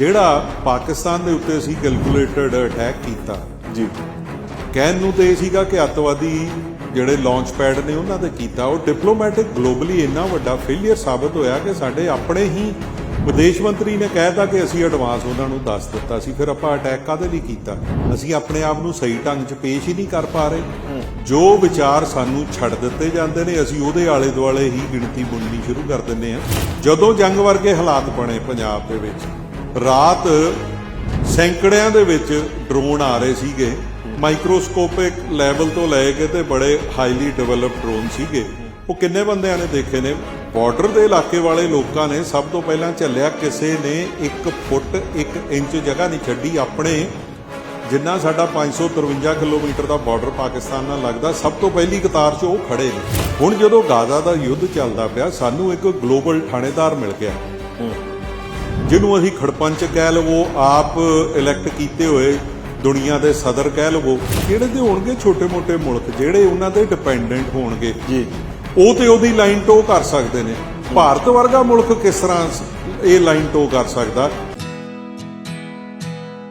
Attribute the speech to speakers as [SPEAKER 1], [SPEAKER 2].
[SPEAKER 1] ਜਿਹੜਾ ਪਾਕਿਸਤਾਨ ਦੇ ਉੱਤੇ ਅਸੀਂ ਕੈਲਕੂਲੇਟਡ ਅਟੈਕ ਕੀਤਾ।
[SPEAKER 2] ਜੀ।
[SPEAKER 1] ਕਹਿਣ ਨੂੰ ਤੇ ਇਹ ਸੀਗਾ ਕਿ ਅੱਤਵਾਦੀ ਜਿਹੜੇ ਲਾਂਚ ਪੈਡ ਨੇ ਉਹਨਾਂ ਤੇ ਕੀਤਾ। ਉਹ ਡਿਪਲੋਮੈਟਿਕ ਗਲੋਬਲੀ ਇੰਨਾ ਵੱਡਾ ਫੇਲਿਅਰ ਸਾਬਤ ਹੋਇਆ ਕਿ ਸਾਡੇ ਆਪਣੇ ਹੀ ਵਿਦੇਸ਼ ਮੰਤਰੀ ਨੇ ਕਹਿਤਾ ਕਿ ਅਸੀਂ ਐਡਵਾਂਸ ਉਹਨਾਂ ਨੂੰ ਦੱਸ ਦਿੱਤਾ ਸੀ। ਫਿਰ ਆਪਾਂ ਅਟੈਕ ਕਾਦੇ ਲਈ ਕੀਤਾ? ਅਸੀਂ ਆਪਣੇ ਆਪ ਨੂੰ ਸਹੀ ਢੰਗ 'ਚ ਪੇਸ਼ ਹੀ ਨਹੀਂ ਕਰ ਪਾ ਰਹੇ। ਜੋ ਵਿਚਾਰ ਸਾਨੂੰ ਛੱਡ ਦਿੱਤੇ ਜਾਂਦੇ ਨੇ ਅਸੀਂ ਉਹਦੇ ਆਲੇ ਦੁਆਲੇ ਹੀ ਗਿਣਤੀ ਬੁਣਨੀ ਸ਼ੁਰੂ ਕਰ ਦਿੰਦੇ ਹਾਂ। ਜਦੋਂ ਜੰਗ ਵਰਗੇ ਹਾਲਾਤ ਬਣੇ ਪੰਜਾਬ ਦੇ ਵਿੱਚ ਰਾਤ ਸੈਂਕੜਿਆਂ ਦੇ ਵਿੱਚ ਡਰੋਨ ਆ ਰਹੇ ਸੀਗੇ। ਮਾਈਕਰੋਸਕੋਪਿਕ ਲੈਵਲ ਤੋਂ ਲੈ ਕੇ ਤੇ ਬੜੇ ਹਾਈਲੀ ਡਿਵੈਲਪਡ ਡਰੋਨ ਸੀਗੇ। ਉਹ ਕਿੰਨੇ ਬੰਦਿਆਂ ਨੇ ਦੇਖੇ ਨੇ? ਬਾਰਡਰ ਦੇ ਇਲਾਕੇ ਵਾਲੇ ਲੋਕਾਂ ਨੇ ਸਭ ਤੋਂ ਪਹਿਲਾਂ ਝੱਲਿਆ ਕਿਸੇ ਨੇ 1 ਫੁੱਟ 1 ਇੰਚ ਜਗ੍ਹਾ ਨਹੀਂ ਛੱਡੀ। ਆਪਣੇ ਜਿੰਨਾ ਸਾਡਾ 553 ਕਿਲੋਮੀਟਰ ਦਾ ਬਾਰਡਰ ਪਾਕਿਸਤਾਨ ਨਾਲ ਲੱਗਦਾ, ਸਭ ਤੋਂ ਪਹਿਲੀ ਕਤਾਰ 'ਚ ਉਹ ਖੜੇ ਨੇ। ਹੁਣ ਜਦੋਂ ਗਾਜ਼ਾ ਦਾ ਯੁੱਧ ਚੱਲਦਾ ਪਿਆ, ਸਾਨੂੰ ਇੱਕ ਗਲੋਬਲ ਥਾਣੇਦਾਰ ਮਿਲ ਗਿਆ। ਜਿਹਨੂੰ ਅਸੀਂ ਖੜਪੰਚ ਕਹਿ ਲਵੋ ਆਪ ਇਲੈਕਟ ਕੀਤੇ ਹੋਏ ਦੁਨੀਆ ਦੇ ਸਦਰ ਕਹਿ ਲਵੋ ਜਿਹੜੇ ਤੇ ਹੋਣਗੇ ਛੋਟੇ-ਮੋਟੇ ਮੁਲਕ ਜਿਹੜੇ ਉਹਨਾਂ ਤੇ ਡਿਪੈਂਡੈਂਟ ਹੋਣਗੇ?
[SPEAKER 2] ਜੀ।
[SPEAKER 1] ਉਹ ਤੇ ਉਹਦੀ ਲਾਈਨ ਟੋ ਕਰ ਸਕਦੇ ਨੇ। ਭਾਰਤ ਵਰਗਾ ਮੁਲਕ ਕਿਸ ਤਰ੍ਹਾਂ ਇਹ ਲਾਈਨ ਟੋ ਕਰ ਸਕਦਾ?